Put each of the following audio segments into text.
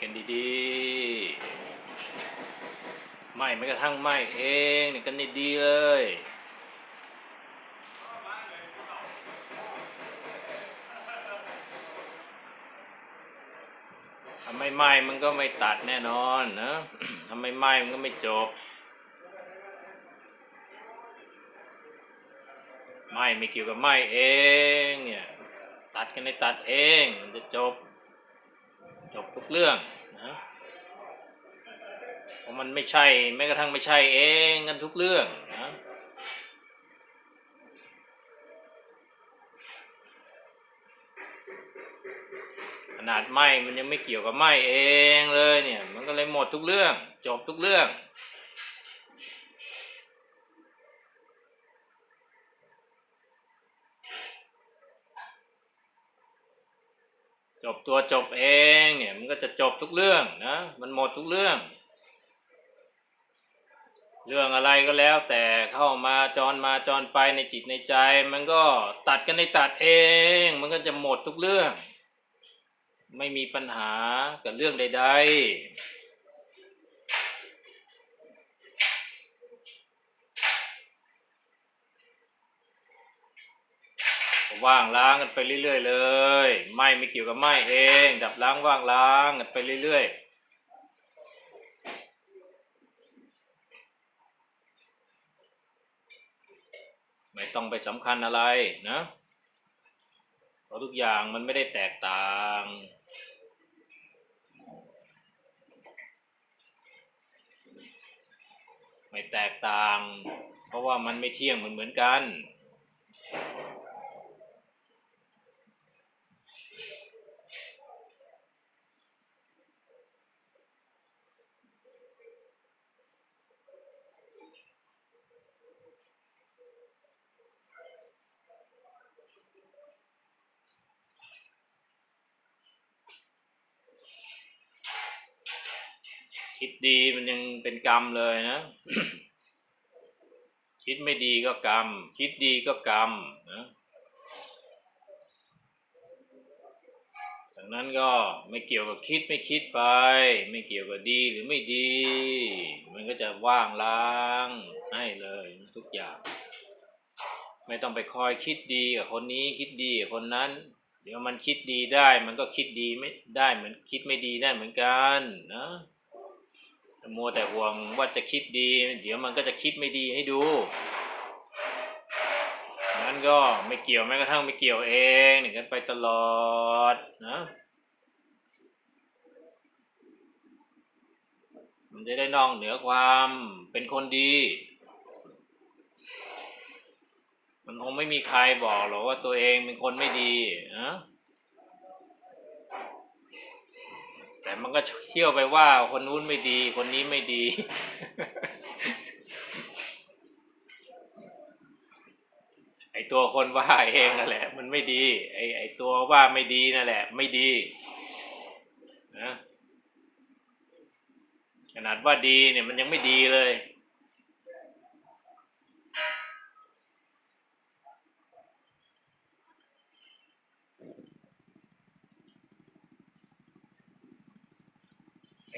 กันดีๆ ไหม้ไม่กระทั่งไหมเองนี่กันดีๆเลยทำไม่ไหมมันก็ไม่ตัดแน่นอนนะทำไม่ไหมมันก็ไม่จบไหมไม่เกี่ยวกับไหมเองเนี่ยตัดกันในตัดเองมันจะจบ จบทุกเรื่องนะเพราะมันไม่ใช่แม้กระทั่งไม่ใช่เองกันทุกเรื่องนะขนาดไหมมันยังไม่เกี่ยวกับไหมเองเลยเนี่ย มันก็เลยหมดทุกเรื่อง จบทุกเรื่อง จบตัวจบเองเนี่ยมันก็จะจบทุกเรื่องนะมันหมดทุกเรื่อง เรื่องอะไรก็แล้ว แต่เข้ามาจรมาจรไปในจิตในใจ มันก็ตัดกันในตัดเอง มันก็จะหมดทุกเรื่อง ไม่มีปัญหากับเรื่องใด ๆ ว่างล้างกันไปเรื่อยๆเลยไม่ไม่เกี่ยวกับไม่เอง ดับล้างว่างล้างกันไปเรื่อยๆไม่ต้องไปสำคัญอะไรนะเพราะทุกอย่างมันไม่ได้แตกต่าง ไม่แตกต่าง เพราะว่ามันไม่เที่ยงเหมือนเหมือนกัน คิดดี มันยังเป็นกรรมเลยนะ คิดไม่ดีก็กรรม คิดดีก็กรรมนะดังนั้นก็ไม่เกี่ยวกับคิดไม่คิดไป ไม่เกี่ยวกับดีหรือไม่ดี มันก็จะว่างล้างให้เลยทุกอย่าง ไม่ต้องไปคอยคิดดีกับคนนี้คิดดีกับคนนั้น เดี๋ยวมันคิดดีได้ มันก็คิดดีไม่ได้เหมือนคิดไม่ดีได้เหมือนกันนะ มัวแต่ห่วงว่าจะคิดดี เดี๋ยวมันก็จะคิดไม่ดีให้ดูนั้นก็ไม่เกี่ยวแม้กระทั่งไม่เกี่ยวเองหนึ่งกันไปตลอดนะมันจะได้นองเหนือความเป็นคนดี มันคงไม่มีใครบอกหรอกว่าตัวเองเป็นคนไม่ดีนะ แต่มันก็เชี่ยวไปว่าคนนู้นไม่ดี คนนี้ไม่ดี ไอตัวคนว่าเองนั่นแหละ มันไม่ดี ไอไอตัวว่าไม่ดีนั่นแหละ ไม่ดีนะขนาดว่าดีเนี่ยมันยังไม่ดีเลย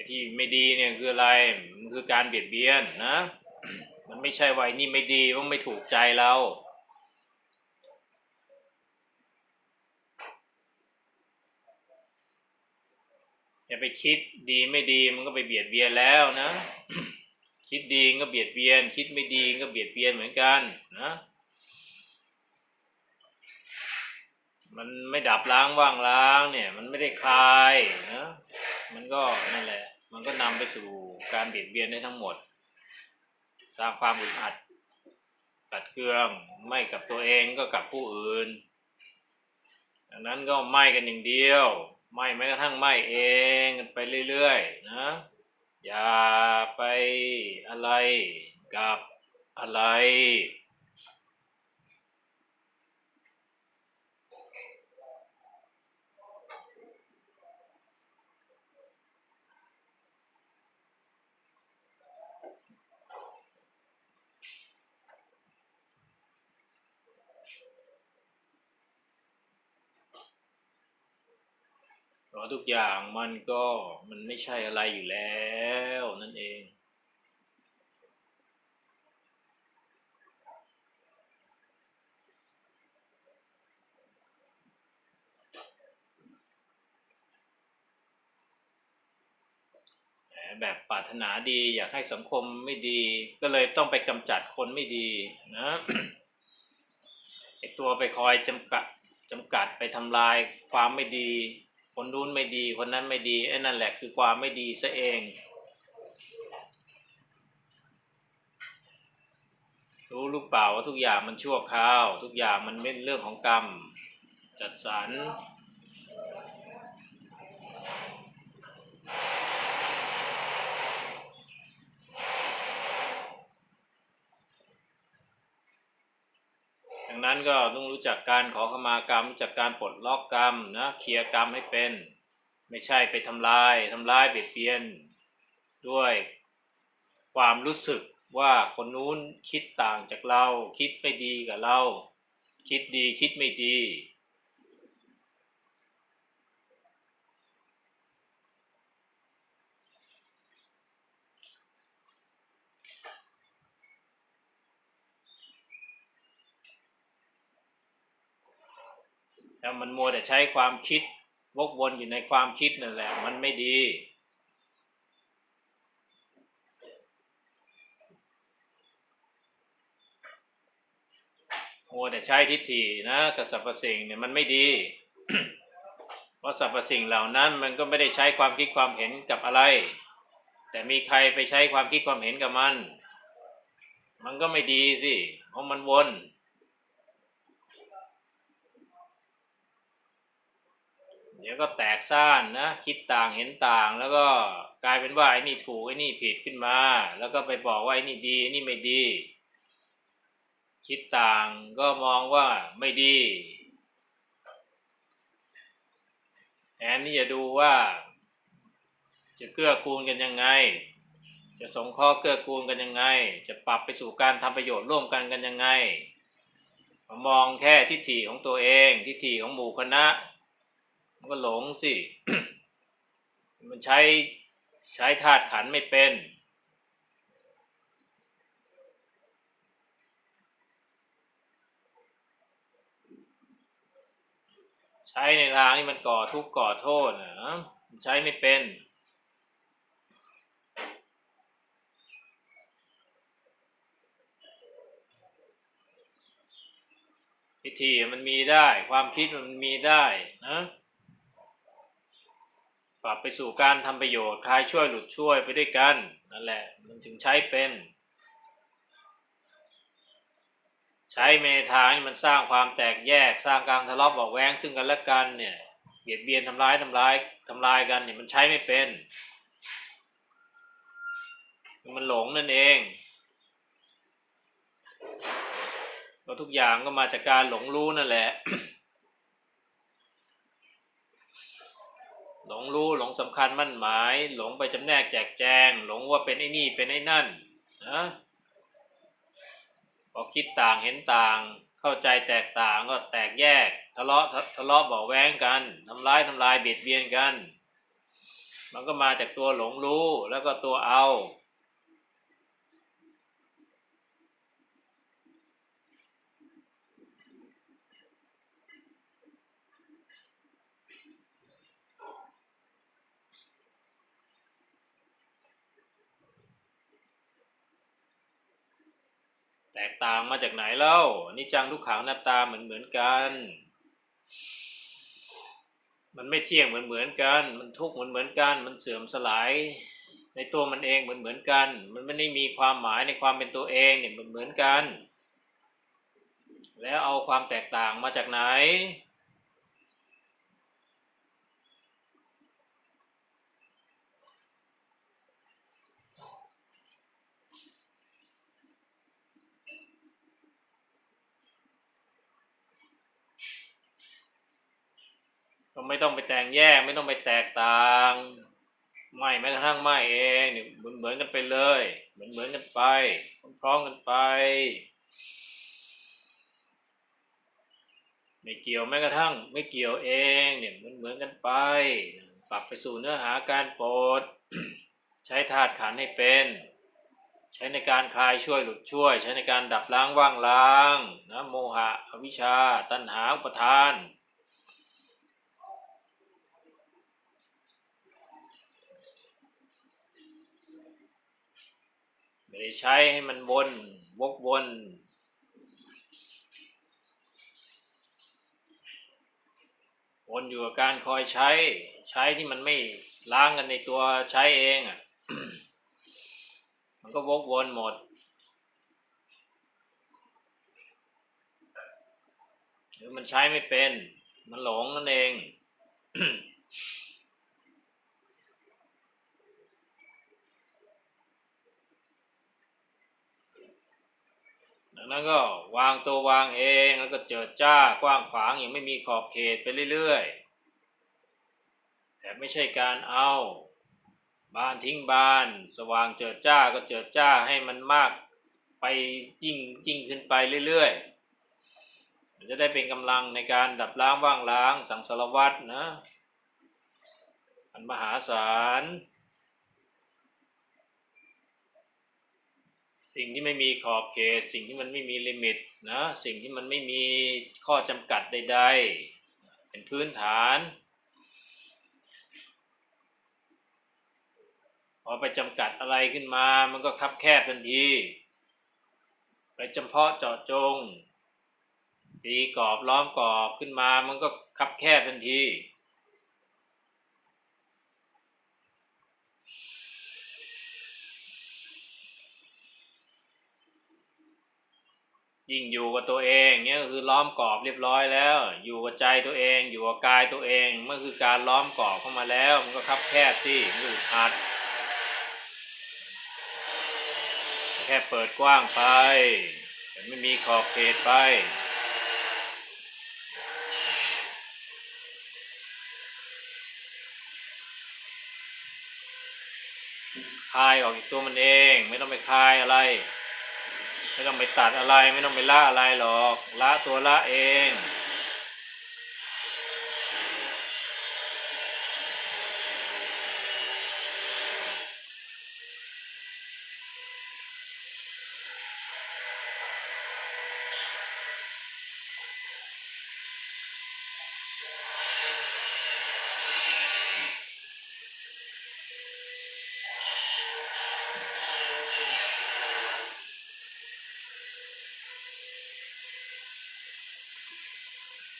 ที่ไม่ดีเนี่ยคืออะไรมันคือการเบียดเบียนนะ มันไม่ใช่ว่านี่ไม่ดีเพราะไม่ถูกใจเราอย่าไปคิดดีไม่ดีมันก็ไปเบียดเบียนแล้วนะ คิดดีก็เบียดเบียน คิดไม่ดีก็เบียดเบียนเหมือนกันนะ มันไม่ดับล้างว่างล้างเนี่ย มันไม่ได้คลายนะ มันก็นั่นแหละ มันก็นำไปสู่การเบียดเบียนได้ทั้งหมด สร้างความอึดอัดตัดเคืองไม่กับตัวเองก็กับผู้อื่นดังนั้นก็ไม่กันอย่างเดียว ไม่แม้กระทั่งไม่เองกันไปเรื่อยๆนะอย่าไปอะไรกับอะไร ทุกอย่างมันก็มันไม่ใช่อะไรอยู่แล้วนั่นเอง แบบปรารถนาดีอยากให้สังคมไม่ดี ก็เลยต้องไปกำจัดคนไม่ดีนะไอตัวไปคอยจำกัดจำกัดไปทำลายความไม่ดี คนนู้นไม่ดีคนนั้นไม่ดีไอ้นั่นแหละคือความไม่ดีซะเองรู้หรือเปล่าว่าทุกอย่างมันชั่วคราว ทุกอย่างมันเป็นเรื่องของกรรม จัดสรร ดัง นก็ต้องรู้จักการขอขมากรรมรู้จักการปลดล็อกกรรมนะเคลียร์กรรมให้เป็น ไม่ใช่ไปทำลายทำลายเบียดเบียน ด้วยความรู้สึกว่าคนนู้นคิดต่างจากเรา คิดไม่ดีกับเรา คิดดีคิดไม่ดี แล้วมันมัวแต่ใช้ความคิด วกวนอยู่ในความคิดนั่นแหละ มันไม่ดี มัวแต่ใช้ทิฏฐินะกับสรรพสิ่งเนี่ยมันไม่ดี เพราะสรรพสิ่งเหล่านั้นมันก็ไม่ได้ใช้ความคิดความเห็นกับอะไร แต่มีใครไปใช้ความคิดความเห็นกับมัน มันก็ไม่ดีสิ เพราะมันวน เดี๋ยวก็แตกซ่านนะคิดต่างเห็นต่าง แล้วก็กลายเป็นว่าไอ้นี่ถูกไอ้นี่ผิดขึ้นมา แล้วก็ไปบอกว่าไอ้นี่ดีไอ้นี่ไม่ดี คิดต่างก็มองว่าไม่ดีแทนที่จะดูว่า จะเกื้อกูลกันยังไง จะสงเคราะห์เกื้อกูลกันยังไง จะปรับไปสู่การทำประโยชน์ร่วมกันกันยังไง มองแค่ทิฏฐิของตัวเอง ทิฏฐิของหมู่คณะ มันก็หลงสิ มันใช้ใช้ธาตุขันไม่เป็น ใช้ในทางที่มันก่อทุกข์ก่อโทษนะมันใช้ไม่เป็นพิธีมันมีได้ ความคิดมันมีได้นะ ปรับไปสู่การทำประโยชน์คลายช่วยหลุดช่วยไปด้วยกันนั่นแหละมันถึงใช้เป็น ใช้เมทางที่มันสร้างความแตกแยกสร้างการทะเลาะบาะแว้งซึ่งกันและกันเนี่ยเบียดเบียนทำร้ายทำร้ายทำลายกันเนี่ยมันใช้ไม่เป็นมันหลงนั่นเองก็ทุกอย่างก็มาจากการหลงรู้นั่นแหละ หลงรู้หลงสำคัญมั่นหมาย หลงไปจำแนกแจกแจง หลงว่าเป็นไอ้นี่เป็นไอ้นั่นนะพอคิดต่างเห็นต่าง เข้าใจแตกต่างก็แตกแยก ทะเลาะทะเลาะเบาแว้งกันทำร้ายทำลายเบียดเบียนกัน มันก็มาจากตัวหลงรู้แล้วก็ตัวเอา แตกต่างมาจากไหนเล่านิจังทุกขังหน้าตาเหมือนเหมือนกัน มันไม่เที่ยงเหมือนเหมือนกัน มันทุกข์เหมือนเหมือนกัน มันเสื่อมสลาย ในตัวมันเองเหมือนเหมือนกัน มันไม่ได้มีความหมายในความเป็นตัวเองเนี่ยเหมือนเหมือนกัน แล้วเอาความแตกต่างมาจากไหน ไม่ต้องไปแต่งแยก ไม่ต้องไปแตกต่างไม่แม้กระทั่งไม่เองเนี่ยเหมือนเหมือนกันไปเลย เหมือนเหมือนกันไปพร้อมกันไปไม่เกี่ยวแม้กระทั่ง ไม่เกี่ยวเองเนี่ยเหมือนเหมือนกันไป ปรับไปสู่เนื้อหาการโปรดใช้ธาตุขันให้เป็น ใช้ในการคลายช่วยหลุดช่วย ใช้ในการดับล้างว่างล้างนะโมหะอวิชชา ตัณหาอุปทาน ไม่ได้ใช้ให้มันวน วกวน วนอยู่กับการคอยใช้ ใช้ที่มันไม่ล้างกันในตัวใช้เองอะ มันก็วกวนหมดหรือมันใช้ไม่เป็น มันหลงนั่นเอง ดังนั้นก็วางตัววางเองแล้วก็เจิดจ้ากว้างขวางอย่างไม่มีขอบเขตไปเรื่อยๆ แต่ไม่ใช่การเอาบานทิ้งบาน สว่างเจิดจ้าก็เจิดจ้าให้มันมากไปยิ่งยิ่งขึ้นไปเรื่อยๆ มันจะได้เป็นกำลังในการดับล้างว่างล้างสังสารวัตรนะอันมหาศาล สิ่งที่ไม่มีขอบเขตสิ่งที่มันไม่มีลิมิตนะสิ่งที่มันไม่มีข้อจำกัดใด ๆ เป็นพื้นฐานพอไปจำกัดอะไรขึ้นมา มันก็คับแคบทันที ไปจำเพาะเจาะจงตีกรอบล้อมกรอบขึ้นมา มันก็คับแคบทันที ยิ่งอยู่กับตัวเองเนี่ยก็คือล้อมกรอบเรียบร้อยแล้ว อยู่กับใจตัวเอง อยู่กับกายตัวเองมื่อคือการล้อมกรอบเข้ามาแล้ว มันก็คับแคบสิมันอึดอัดแค่เปิดกว้างไปแต่ไม่มีขอบเขตไป คลายออกจากตัวมันเอง ไม่ต้องไปคลายอะไร ไม่ต้องไปตัดอะไร ไม่ต้องไปละอะไรหรอกละตัวละเอง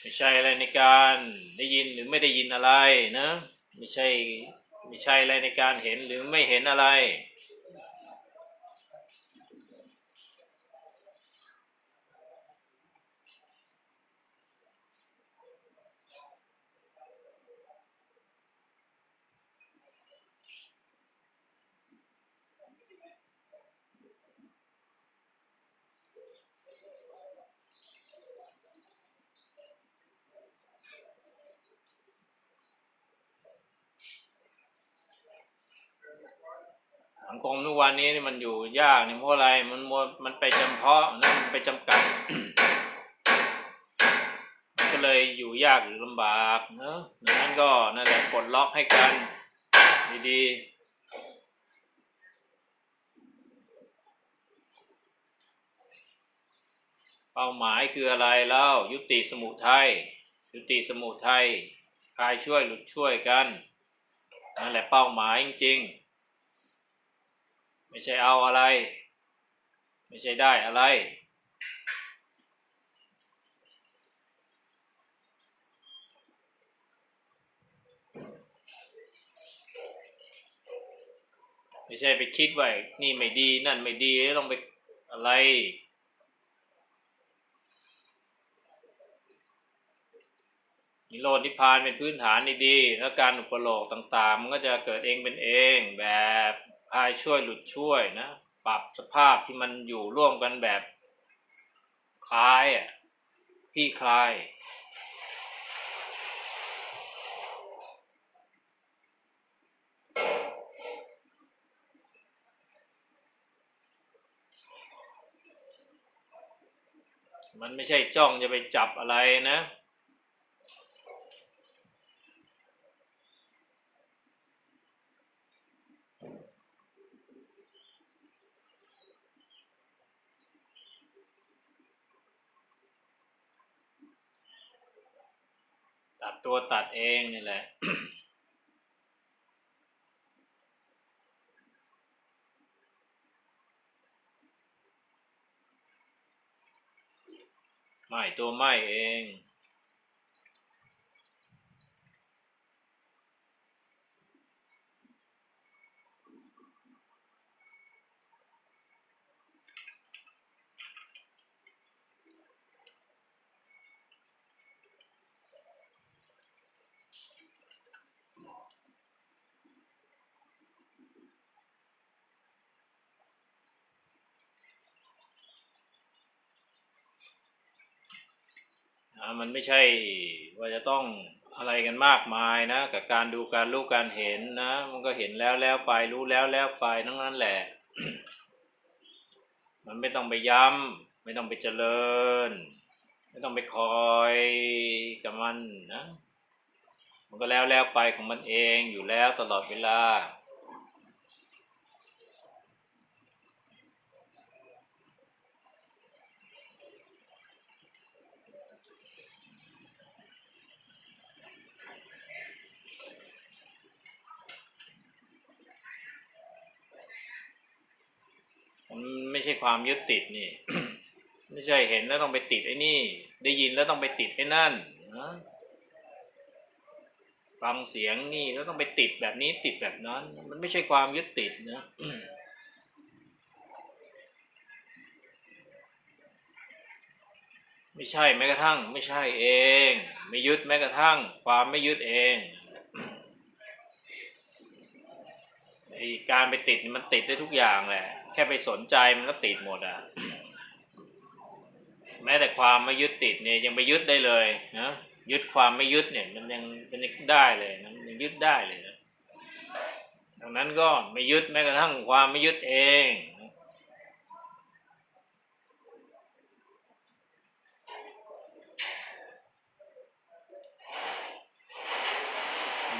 ไม่ใช่อะไรในการได้ยินหรือไม่ได้ยินอะไรนะ ไม่ใช่ไม่ใช่อะไรในการเห็นหรือไม่เห็นอะไร สังคมทุกวันนี้นี่มันอยู่ยากนี่เพราะอะไรมันมัวมันไปจำเพาะนะมันไปจำกัดก็เลยอยู่ยากหรือลำบากเนอะดังนั้นก็นั่นแหละปลดล็อกให้กันดีๆเป้าหมายคืออะไรแล้วยุติสมุทัยยุติสมุทัยคลายช่วยหลุดช่วยกันนั่นแหละเป้าหมายจริงๆ ไม่ใช่เอาอะไร ไม่ใช่ได้อะไร ไม่ใช่ไปคิดว่านี่ไม่ดีนั่นไม่ดีต้องไปอะไรนิโรธนิพพานเป็นพื้นฐานดีๆแล้วการอุปโลกต่างๆ มันก็จะเกิดเองเป็นเองแบบ พายช่วยหลุดช่วยนะ ปรับสภาพที่มันอยู่ร่วมกันแบบคลายอะพี่คลายมันไม่ใช่จ้องจะไปจับอะไรนะ ตัวตัด เองนี่แหละ ไม่ตัวไม่เอง มันไม่ใช่ว่าจะต้องอะไรกันมากมายนะ กับการดูการรู้การเห็นนะ มันก็เห็นแล้วแล้วไปรู้แล้วแล้วไปทั้งนั้นแหละ มันไม่ต้องไปย้ำไม่ต้องไปเจริญ ไม่ต้องไปคอยกับมันนะ มันก็แล้วแล้วไปของมันเองอยู่แล้วตลอดเวลา มันไม่ใช่ ความยึดติดนี่ ไม่ใช่เห็นแล้วต้องไปติดไอ้นี่ ได้ยินแล้วต้องไปติดไอ้นั่นนะฟังเสียงนี่แล้วต้องไปติดแบบนี้ติดแบบนั้น มันไม่ใช่ความยึดติดนะไม่ใช่แม้กระทั่ง ไม่ใช่เอง ไม่ยึดแม้กระทั่ง ความไม่ยึดเองไอการไปติดมันติดได้ทุกอย่างแหละ แค่ไปสนใจมันก็ติดหมดอะ แม้แต่ความไม่ยึดติดเนี่ยยังไปยึดได้เลยนะยึดความไม่ยึดเนี่ย มันยังมันยังได้เลยนะมันยึดได้เลยนะดังนั้นก็ไม่ยึดแม้กระทั่งความไม่ยึดเอง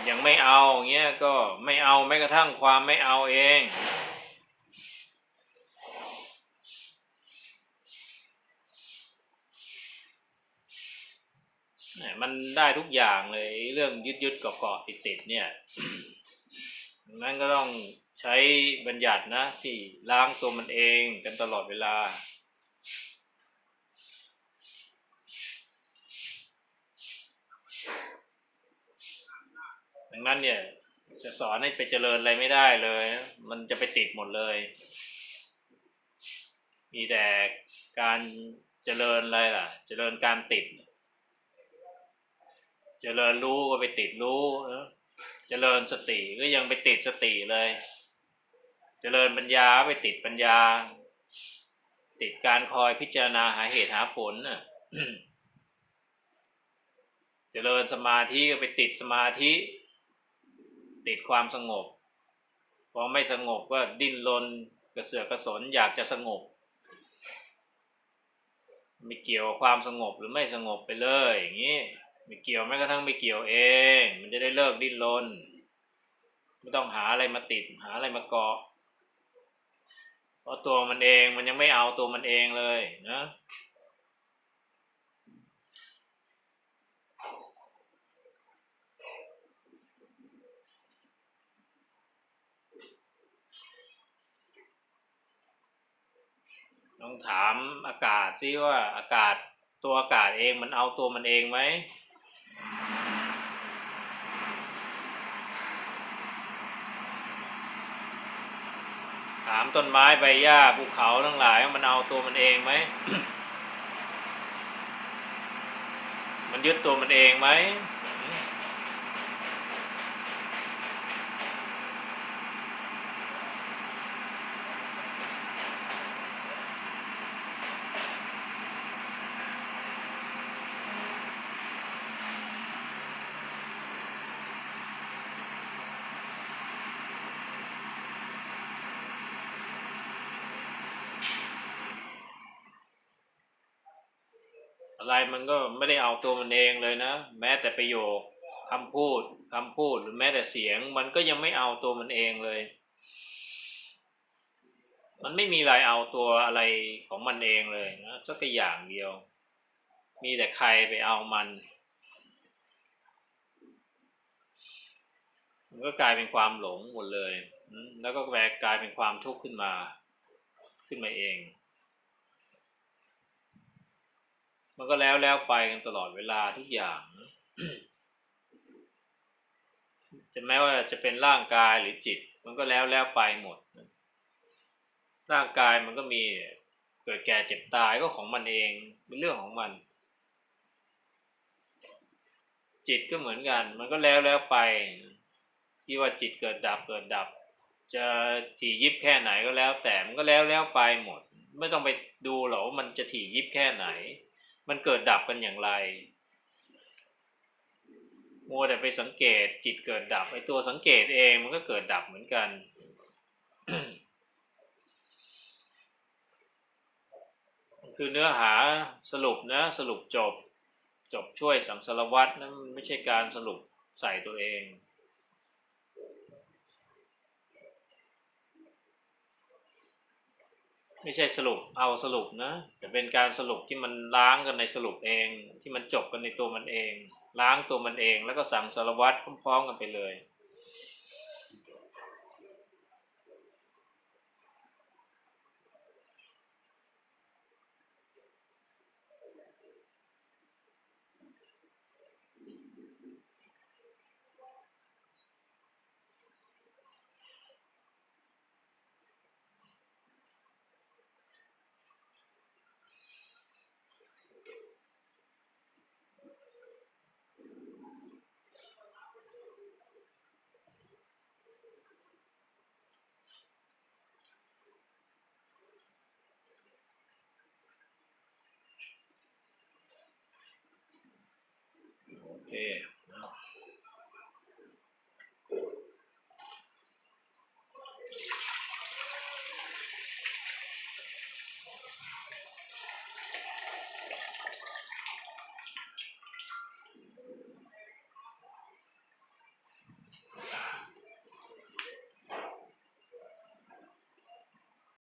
ยังไม่เอาเงี้ยก็ไม่เอาแม้กระทั่งความไม่เอาเอง เนี่ย มันได้ทุกอย่างเลยเรื่องยึดยึดเกาะเกาะติดติดเนี่ยนั้นก็ต้องใช้บัญญัตินะที่ล้างตัวมันเองกันตลอดเวลา ดังนั้นเนี่ยจะสอนให้ไปเจริญอะไรไม่ได้เลย มันจะไปติดหมดเลย มีแต่การเจริญอะไรล่ะ เจริญการติด เจริญรู้ก็ไปติดรู้นะเจริญสติก็ยังไปติดสติเลย เจริญปัญญาไปติดปัญญา ติดการคอยพิจารณาหาเหตุหาผลน่ะเจริญสมาธิก็ไปติดสมาธิ ติดความสงบพอไม่สงบก็ดิ้นรนกระเสือกกระสนอยากจะสงบไม่เกี่ยวกับความสงบหรือไม่สงบไปเลยอย่างนี้ ไม่เกี่ยวแม้กระทั่งไม่เกี่ยวเอง มันจะได้เลิกดิ้นรนไม่ต้องหาอะไรมาติด หาอะไรมาเกาะเพราะตัวมันเองมันยังไม่เอาตัวมันเองเลยนะลองถามอากาศซิว่าอากาศตัวอากาศเองมันเอาตัวมันเองไหม ถาม ต้นไม้ใบหญ้าภูเขาทั้งหลาย มันเอาตัวมันเองไหม มันยึดตัวมันเองไหม อะไรมันก็ไม่ได้เอาตัวมันเองเลยนะ แม้แต่ประโยคคำพูดคำพูดหรือแม้แต่เสียง มันก็ยังไม่เอาตัวมันเองเลย มันไม่มีอะไรเอาตัวอะไรของมันเองเลยนะสักอย่างเดียว มีแต่ใครไปเอามันมันก็กลายเป็นความหลงหมดเลย แล้วก็แปรกลายเป็นความทุกข์ขึ้นมา ขึ้นมาเอง มันก็แล้วแล้วไปกันตลอดเวลาทุกอย่างจะแม้ว่าจะเป็นร่างกายหรือจิต มันก็แล้วแล้วไปหมด ร่างกายมันก็มีเกิดแก่เจ็บตายก็ของมันเองเป็นเรื่องของมัน จิตก็เหมือนกัน มันก็แล้วแล้วไป ที่ว่าจิตเกิดดับเกิดดับ จะถี่ยิบแค่ไหนก็แล้ว แต่มันก็แล้วแล้วไปหมด ไม่ต้องไปดูหรอกว่ามันจะถี่ยิบแค่ไหน มันเกิดดับกันอย่างไร มัวแต่ไปสังเกตจิตเกิดดับไอตัวสังเกตเองมันก็เกิดดับเหมือนกัน คือเนื้อหาสรุปนะสรุปจบ จบช่วยสังสารวัตรนะมันไม่ใช่การสรุปใส่ตัวเอง ไม่ใช่สรุปเอาสรุปนะแต่เป็นการสรุปที่มันล้างกันในสรุปเอง ที่มันจบกันในตัวมันเอง ล้างตัวมันเอง แล้วก็สั่งสารวัตรพร้อมๆกันไปเลย Yeah.